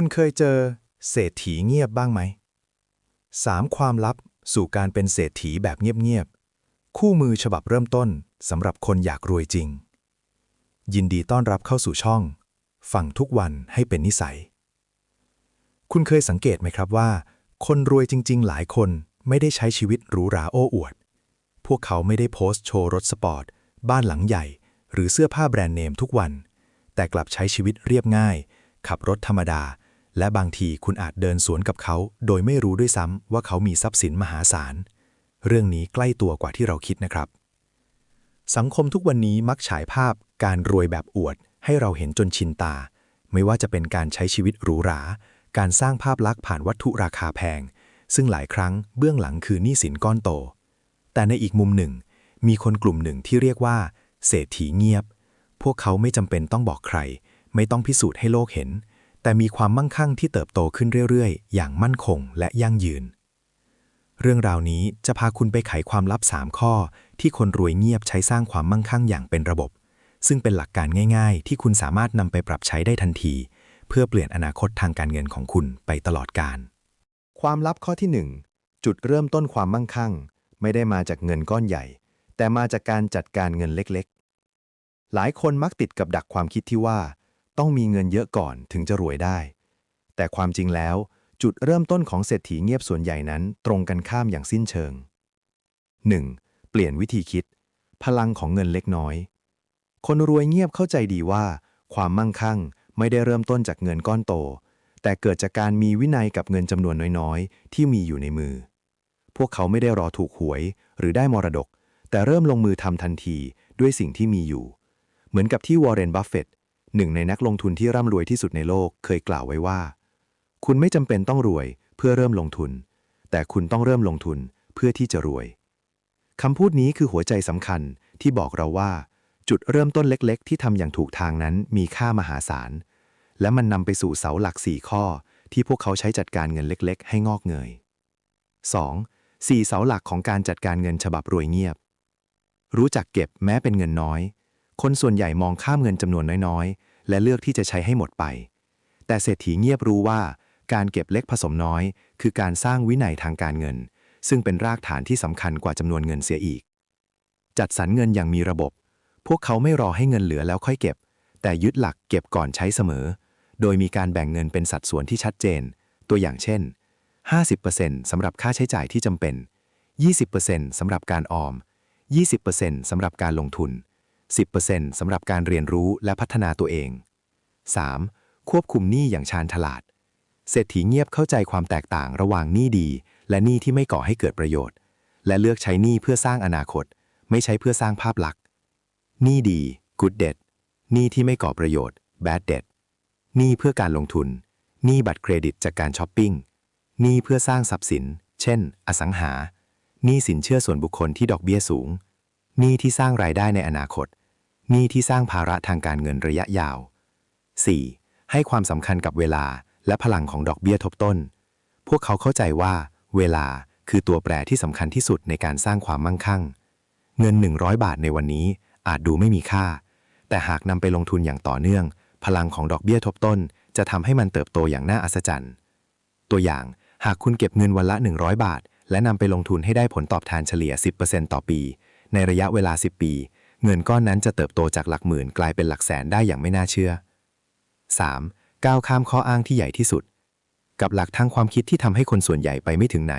คุณเคยเจอเศรษฐีเงียบบ้างไหมสามความลับสู่การเป็นเศรษฐีแบบเงียบๆ คู่มือฉบับเริ่มต้นสำหรับคนอยากรวยจริง ยินดีต้อนรับเข้าสู่ช่อง ฟังทุกวันให้เป็นนิสัย คุณเคยสังเกตไหมครับว่า คนรวยจริง ๆ หลายคนไม่ได้ใช้ชีวิตหรูหราโอ้อวด พวกเขาไม่ได้โพสต์โชว์รถสปอร์ต บ้านหลังใหญ่ หรือเสื้อผ้าแบรนด์เนมทุกวัน แต่กลับใช้ชีวิตเรียบง่าย ขับรถธรรมดา และบางทีคุณอาจเดินสวนกับเขา โดยไม่รู้ด้วยซ้ำว่าเขามีทรัพย์สินมหาศาล เรื่องนี้ใกล้ตัวกว่าที่เราคิดนะครับ สังคมทุกวันนี้มักฉายภาพการรวยแบบอวด ให้เราเห็นจนชินตา ไม่ว่าจะเป็นการใช้ชีวิตหรูหรา การสร้างภาพลักษณ์ผ่านวัตถุราคาแพง ซึ่งหลายครั้งเบื้องหลังคือหนี้สินก้อนโต แต่ในอีกมุมหนึ่ง มีคนกลุ่มหนึ่งที่เรียกว่า เศรษฐีเงียบ พวกเขาไม่จำเป็นต้องบอกใคร ไม่ต้องพิสูจน์ให้โลกเห็น แต่มีความมั่งคั่งที่เติบโตขึ้นเรื่อยๆ อย่างมั่นคงและยั่งยืน เรื่องราวนี้จะพาคุณไปไขความลับ 3 ข้อ ที่คนรวยเงียบใช้สร้างความมั่งคั่งอย่างเป็นระบบ ซึ่งเป็นหลักการง่าย ๆ ที่คุณสามารถนำไปปรับใช้ได้ทันที เพื่อเปลี่ยนอนาคตทางการเงินของคุณไปตลอดกาลความลับข้อที่ 1 จุดเริ่มต้นความมั่งคั่ง ไม่ได้มาจากเงินก้อนใหญ่ แต่มาจากการจัดการเงินเล็กๆ หลายคนมักติดกับดักความคิดที่ว่า ต้องมีเงินเยอะก่อนถึงจะรวยได้ แต่ความจริงแล้ว จุดเริ่มต้นของเศรษฐีเงียบส่วนใหญ่นั้นตรงกันข้ามอย่างสิ้นเชิง 1. เปลี่ยนวิธีคิด พลังของเงินเล็กน้อย คนรวยเงียบเข้าใจดีว่า ความมั่งคั่งไม่ได้เริ่มต้นจากเงินก้อนโต แต่เกิดจากการมีวินัยกับเงินจำนวนน้อยๆ ที่มีอยู่ในมือ พวกเขาไม่ได้รอถูกหวย หรือได้มรดก แต่เริ่มลงมือทำทันทีด้วยสิ่งที่มีอยู่ เหมือนกับที่วอร์เรนบัฟเฟตต์ หนึ่งในนักลงทุนที่ร่ำรวยที่สุดในโลกเคยกล่าวไว้ว่า คุณไม่จำเป็นต้องรวยเพื่อเริ่มลงทุน แต่คุณต้องเริ่มลงทุนเพื่อที่จะรวยคำพูดนี้คือหัวใจสำคัญที่บอกเราว่า จุดเริ่มต้นเล็ก ๆ ที่ทำอย่างถูกทางนั้นมีค่ามหาศาล และมันนำไปสู่เสาหลัก 4 ข้อ ที่พวกเขาใช้จัดการเงินเล็ก ๆ ให้งอกเงย 2. 4 เสาหลักของการจัดการเงินฉบับรวยเงียบ รู้จักเก็บแม้เป็นเงินน้อย คนส่วนใหญ่มองข้ามเงินจำนวนน้อย และเลือกที่จะใช้ให้หมดไป แต่เศรษฐีเงียบรู้ว่าการเก็บเล็กผสมน้อย คือการสร้างวินัยทางการเงิน ซึ่งเป็นรากฐานที่สำคัญกว่าจำนวนเงินเสียอีก จัดสรรเงินอย่างมีระบบ พวกเขาไม่รอให้เงินเหลือแล้วค่อยเก็บ แต่ยึดหลักเก็บก่อนใช้เสมอ โดยมีการแบ่งเงินเป็นสัดส่วนที่ชัดเจน ตัวอย่างเช่น 50%สำหรับค่าใช้จ่ายที่จำเป็น 20%สำหรับการออม 20%สำหรับการลงทุน 10%สำหรับการเรียนรู้และพัฒนาตัวเอง 3. ควบคุมหนี้อย่างชาญฉลาด เศรษฐีเงียบเข้าใจความแตกต่างระหว่างหนี้ดี และหนี้ที่ไม่ก่อให้เกิดประโยชน์ และเลือกใช้หนี้เพื่อสร้างอนาคต ไม่ใช้เพื่อสร้างภาพลักษณ์หนี้ดี good debt หนี้ที่ไม่ก่อประโยชน์ bad debt หนี้เพื่อการลงทุนหนี้บัตรเครดิตจากการช้อปปิ้งหนี้เพื่อสร้างทรัพย์สิน เช่น อสังหาหนี้สินเชื่อส่วนบุคคลที่ดอกเบี้ยสูงหนี้ที่สร้างรายได้ในอนาคต หนี้ที่สร้างภาระทางการเงินระยะยาว 4. ให้ความสำคัญกับเวลาและพลังของดอกเบี้ยทบต้น พวกเขาเข้าใจว่า เวลาคือตัวแปรที่สำคัญที่สุดในการสร้างความมั่งคั่ง เงิน 100 บาทในวันนี้อาจดูไม่มีค่า แต่หากนำไปลงทุนอย่างต่อเนื่อง พลังของดอกเบี้ยทบต้น จะทำให้มันเติบโตอย่างน่าอัศจรรย์ ตัวอย่างหากคุณเก็บเงินวันละ 100 บาท และนำไปลงทุนให้ได้ผลตอบแทนเฉลี่ย 10%ต่อปี ในระยะเวลา 10 ปี เงินก้อนนั้นจะเติบโตจากหลักหมื่นกลายเป็นหลักแสนได้อย่างไม่น่าเชื่อ 3. ก้าวข้ามข้ออ้างที่ใหญ่ที่สุด กับหลักทางความคิดที่ทำให้คนส่วนใหญ่ไปไม่ถึงไหน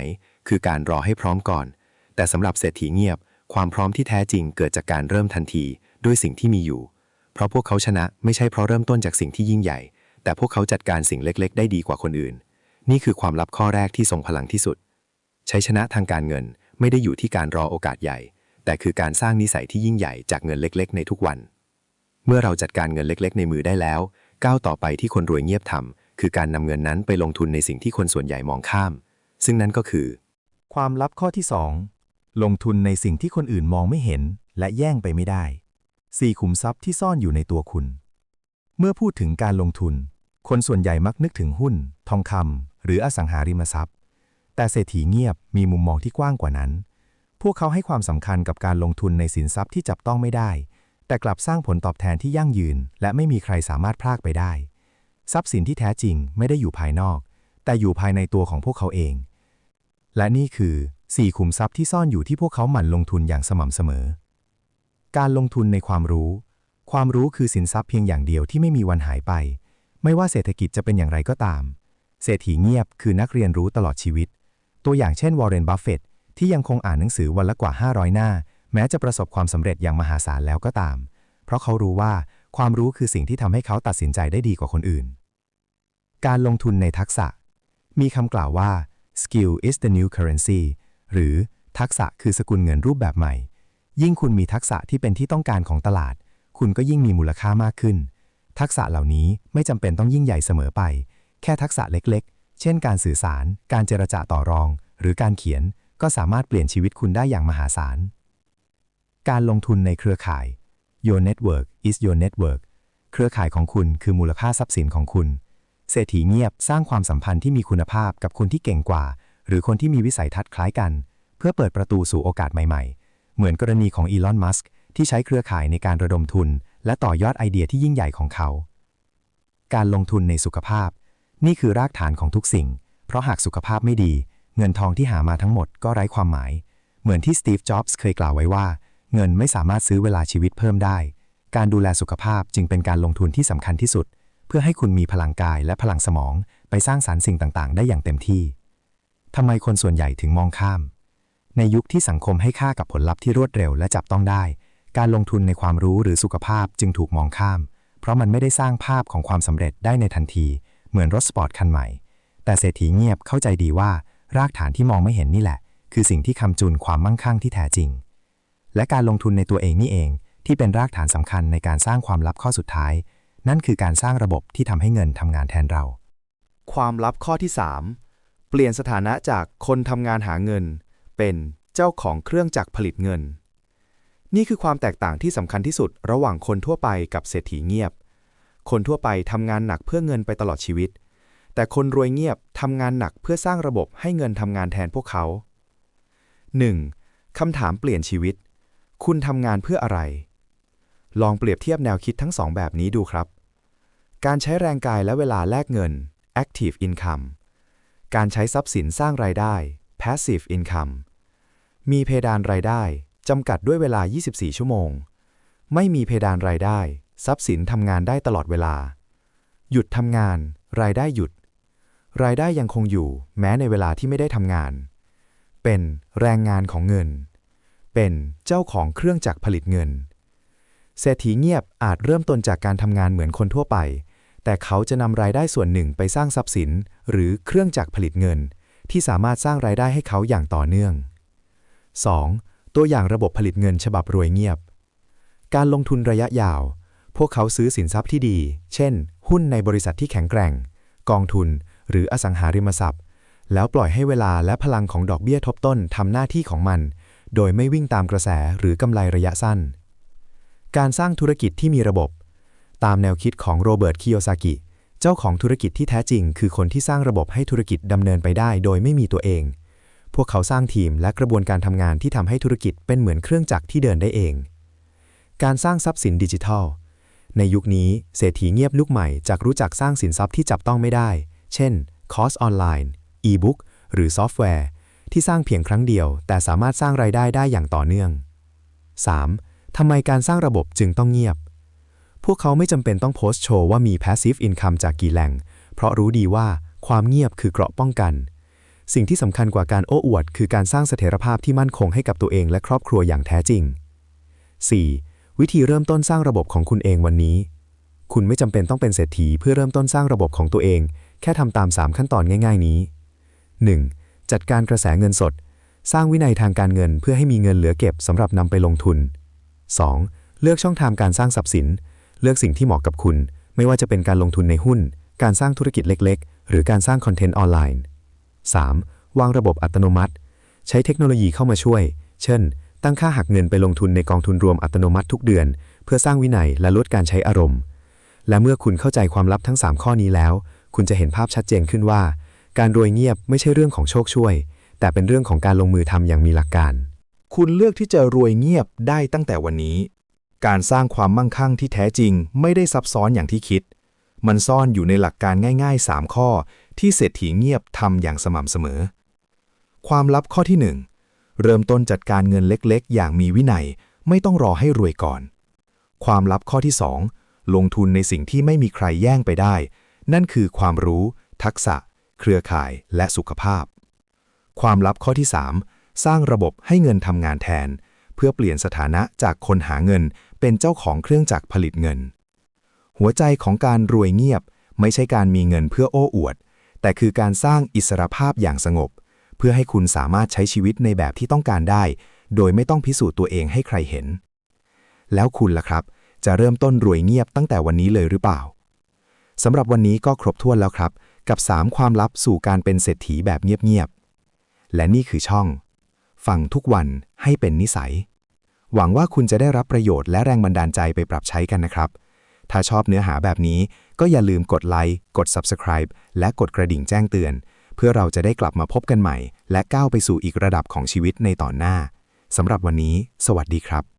คือการรอให้พร้อมก่อน แต่สำหรับเศรษฐีเงียบ ความพร้อมที่แท้จริงเกิดจากการเริ่มทันทีด้วยสิ่งที่มีอยู่ เพราะพวกเขาชนะไม่ใช่เพราะเริ่มต้นจากสิ่งที่ยิ่งใหญ่ แต่พวกเขาจัดการสิ่งเล็ก ๆ ได้ดีกว่าคนอื่น นี่คือความลับข้อแรกที่ทรงพลังที่สุด ใช้ชนะทางการเงินไม่ได้อยู่ที่การรอโอกาสใหญ่ แต่คือการสร้างนิสัยที่ยิ่งใหญ่จากเงินเล็กๆ ในทุกวัน เมื่อเราจัดการเงินเล็ก ๆ ในมือได้แล้ว ก้าวต่อไปที่คนรวยเงียบทำคือการนำเงินนั้นไปลงทุนในสิ่งที่คนส่วนใหญ่มองข้าม ซึ่งนั่นก็คือ ความลับข้อที่ 2 ลงทุนในสิ่งที่คนอื่นมองไม่เห็น และแย่งไปไม่ได้4ขุมทรัพย์ที่ซ่อนอยู่ในตัวคุณ เมื่อพูดถึงการลงทุน คนส่วนใหญ่มักนึกถึงหุ้น ทองคำหรืออสังหาริมทรัพย์ แต่เศรษฐีเงียบมีมุมมองที่กว้างกว่านั้น พวกเขาให้ความสำคัญกับการลงทุนในสินทรัพย์ที่จับต้องไม่ได้ แต่กลับสร้างผลตอบแทนที่ยั่งยืน และไม่มีใครสามารถพรากไปได้ ทรัพย์สินที่แท้จริงไม่ได้อยู่ภายนอก แต่อยู่ภายในตัวของพวกเขาเอง และนี่คือ 4 ขุมทรัพย์ที่ซ่อนอยู่ที่พวกเขาหมั่นลงทุนอย่างสม่ำเสมอ การลงทุนในความรู้ ความรู้คือสินทรัพย์เพียงอย่างเดียวที่ไม่มีวันหายไป ไม่ว่าเศรษฐกิจจะเป็นอย่างไรก็ตาม เศรษฐีเงียบคือนักเรียนรู้ตลอดชีวิต ตัวอย่างเช่นวอร์เรน บัฟเฟต ที่ยังคงอ่านหนังสือวันละกว่า 500 หน้า แม้จะประสบความสำเร็จอย่างมหาศาลแล้วก็ตาม เพราะเขารู้ว่าความรู้คือสิ่งที่ทำให้เขาตัดสินใจได้ดีกว่าคนอื่น การลงทุนในทักษะ มีคำกล่าวว่า skill is the new currency หรือทักษะคือสกุลเงินรูปแบบใหม่ ยิ่งคุณมีทักษะที่เป็นที่ต้องการของตลาด คุณก็ยิ่งมีมูลค่ามากขึ้น ทักษะเหล่านี้ไม่จำเป็นต้องยิ่งใหญ่เสมอไป แค่ทักษะเล็กๆ เช่น การสื่อสาร การเจรจาต่อรอง หรือการเขียน ก็สามารถเปลี่ยนชีวิตคุณได้อย่างมหาศาล การลงทุนในเครือข่าย Your network is your network เครือข่ายของคุณคือมูลค่าทรัพย์สินของคุณ เศรษฐีเงียบสร้างความสัมพันธ์ที่มีคุณภาพกับคนที่เก่งกว่า หรือคนที่มีวิสัยทัศน์คล้ายกัน เพื่อเปิดประตูสู่โอกาสใหม่ๆ เหมือนกรณีของอีลอน มัสก์ที่ใช้เครือข่ายในการระดมทุน และต่อยอดไอเดียที่ยิ่งใหญ่ของเขา การลงทุนในสุขภาพ นี่คือรากฐานของทุกสิ่ง เพราะหากสุขภาพไม่ดี เงินทองที่หามาทั้งหมดก็ไร้ความหมาย เหมือนที่สตีฟ จ็อบส์เคยกล่าวไว้ว่า เงินไม่สามารถซื้อเวลาชีวิตเพิ่มได้ การดูแลสุขภาพจึงเป็นการลงทุนที่สำคัญที่สุด เพื่อให้คุณมีพลังกายและพลังสมอง ไปสร้างสารรค์สิ่งต่างๆ ได้อย่างเต็มที่ทำไมคนส่วนใหญ่ถึงมองข้าม ในยุคที่สังคมให้ค่ากับผลลัพธ์ที่รวดเร็วและจับต้องได้ การลงทุนในความรู้หรือสุขภาพจึงถูกมองข้าม เพราะมันไม่ได้สร้างภาพของความสำเร็จได้ในทันที เหมือนรถสปอร์ตคันใหม่ แต่เศรษฐีเงียบเข้าใจดีว่า รากฐานที่มองไม่เห็นนี่แหละ คือสิ่งที่คำจุนความมั่งคั่งที่แท้จริง และการลงทุนในตัวเองนี่เอง ที่เป็นรากฐานสำคัญในการสร้างความลับข้อสุดท้าย นั่นคือการสร้างระบบที่ทำให้เงินทำงานแทนเรา ความลับข้อที่ 3 เปลี่ยนสถานะจากคนทำงานหาเงิน เป็นเจ้าของเครื่องจักรผลิตเงิน นี่คือความแตกต่างที่สำคัญที่สุดระหว่างคนทั่วไปกับเศรษฐีเงียบ คนทั่วไปทำงานหนักเพื่อเงินไปตลอดชีวิต แต่คนรวยเงียบทำงานหนักเพื่อสร้างระบบให้เงินทำงานแทนพวกเขา 1. คำถามเปลี่ยนชีวิต คุณทำงานเพื่ออะไร ลองเปรียบเทียบแนวคิดทั้งสองแบบนี้ดูครับ การใช้แรงกายและเวลาแลกเงิน active income การใช้ทรัพย์สินสร้างรายได้ passive income มีเพดานรายได้จำกัดด้วยเวลา 24 ชั่วโมง ไม่มีเพดานรายได้ ทรัพย์สินทำงานได้ตลอดเวลา หยุดทำงาน รายได้หยุด รายได้ยังคงอยู่แม้ในเวลาที่ไม่ได้ทำงาน เป็นแรงงานของเงิน เป็นเจ้าของเครื่องจักรผลิตเงิน เศรษฐีเงียบอาจเริ่มต้นจากการทำงานเหมือนคนทั่วไป แต่เขาจะนำรายได้ส่วนหนึ่งไปสร้างทรัพย์สิน หรือเครื่องจักรผลิตเงิน ที่สามารถสร้างรายได้ให้เขาอย่างต่อเนื่อง 2. ตัวอย่างระบบผลิตเงินฉบับรวยเงียบ การลงทุนระยะยาว พวกเขาซื้อสินทรัพย์ที่ดี เช่น หุ้นในบริษัทที่แข็งแกร่ง กองทุน หรืออสังหาริมทรัพย์ แล้วปล่อยให้เวลาและพลังของดอกเบี้ยทบต้นทำหน้าที่ของมัน โดยไม่วิ่งตามกระแสหรือกำไรระยะสั้น การสร้างธุรกิจที่มีระบบ ตามแนวคิดของโรเบิร์ตคิโยซากิ เจ้าของธุรกิจที่แท้จริง คือคนที่สร้างระบบให้ธุรกิจดำเนินไปได้ โดยไม่มีตัวเอง พวกเขาสร้างทีมและกระบวนการทำงานที่ทำให้ธุรกิจเป็นเหมือนเครื่องจักรที่เดินได้เอง การสร้างทรัพย์สินดิจิทัลในยุคนี้เศรษฐีเงียบลูกใหม่จากรู้จักสร้างสินทรัพย์ที่จับต้องไม่ได้ เช่น คอร์สออนไลน์ อีบุ๊ก หรือซอฟต์แวร์ ที่สร้างเพียงครั้งเดียว แต่สามารถสร้างรายได้ได้อย่างต่อเนื่อง 3. ทำไมการสร้างระบบจึงต้องเงียบ พวกเขาไม่จำเป็นต้องโพสต์โชว์ว่ามี passive income จากกี่แหล่ง เพราะรู้ดีว่าความเงียบคือเกราะป้องกัน สิ่งที่สำคัญกว่าการโอ้อวด คือการสร้างเสถียรภาพที่มั่นคงให้กับตัวเองและครอบครัวอย่างแท้จริง 4. วิธีเริ่มต้นสร้างระบบของคุณเองวันนี้ คุณไม่จำเป็นต้องเป็นเศรษฐีเพื่อเริ่มต้นสร้างระบบของตัวเอง แค่ทำตาม 3 ขั้นตอนง่าย ๆ นี้ 1. จัดการกระแสเงินสด สร้างวินัยทางการเงินเพื่อให้มีเงินเหลือเก็บสำหรับนำไปลงทุน 2. เลือกช่องทางการสร้างทรัพย์สิน เลือกสิ่งที่เหมาะกับคุณ ไม่ว่าจะเป็นการลงทุนในหุ้น การสร้างธุรกิจเล็ก ๆ หรือการสร้างคอนเทนต์ออนไลน์ 3. วางระบบอัตโนมัติ ใช้เทคโนโลยีเข้ามาช่วย เช่น ตั้งค่าหักเงินไปลงทุนในกองทุนรวมอัตโนมัติทุกเดือน เพื่อสร้างวินัยและลดการใช้อารมณ์ และเมื่อคุณเข้าใจความลับทั้ง 3 ข้อนี้แล้ว คุณจะเห็นภาพชัดเจนขึ้นว่า การรวยเงียบไม่ใช่เรื่องของโชคช่วย แต่เป็นเรื่องของการลงมือทำอย่างมีหลักการ คุณเลือกที่จะรวยเงียบได้ตั้งแต่วันนี้ การสร้างความมั่งคั่งที่แท้จริงไม่ได้ซับซ้อนอย่างที่คิด มันซ่อนอยู่ในหลักการง่าย ๆ 3 ข้อ ที่เศรษฐีเงียบทำอย่างสม่ำเสมอ ความลับข้อที่ 1 เริ่มต้นจัดการเงินเล็กๆ อย่างมีวินัย ไม่ต้องรอให้รวยก่อน ความลับข้อที่ 2 ลงทุนในสิ่งที่ไม่มีใครแย่งไปได้ นั่นคือความรู้ ทักษะ เครือข่ายและสุขภาพ ความลับข้อที่ 3 สร้างระบบให้เงินทำงานแทน เพื่อเปลี่ยนสถานะจากคนหาเงิน เป็นเจ้าของเครื่องจักรผลิตเงิน หัวใจของการรวยเงียบ ไม่ใช่การมีเงินเพื่อโอ้อวด แต่คือการสร้างอิสรภาพอย่างสงบ เพื่อให้คุณสามารถใช้ชีวิตในแบบที่ต้องการได้ โดยไม่ต้องพิสูจน์ตัวเองให้ใครเห็น แล้วคุณล่ะครับ จะเริ่มต้นรวยเงียบตั้งแต่วันนี้เลยหรือเปล่า สำหรับวันนี้ก็ครบถ้วนแล้วครับ กับ 3 ความลับสู่การเป็นเศรษฐีแบบเงียบๆ และนี่คือช่อง ฟังทุกวันให้เป็นนิสัย หวังว่าคุณจะได้รับประโยชน์และแรงบันดาลใจไปปรับใช้กันนะครับ ถ้าชอบเนื้อหาแบบนี้ก็อย่าลืมกดไลค์ กด Subscribe และกดกระดิ่งแจ้งเตือน เพื่อเราจะได้กลับมาพบกันใหม่ และก้าวไปสู่อีกระดับของชีวิตในตอนหน้าสำหรับวันนี้ สวัสดีครับ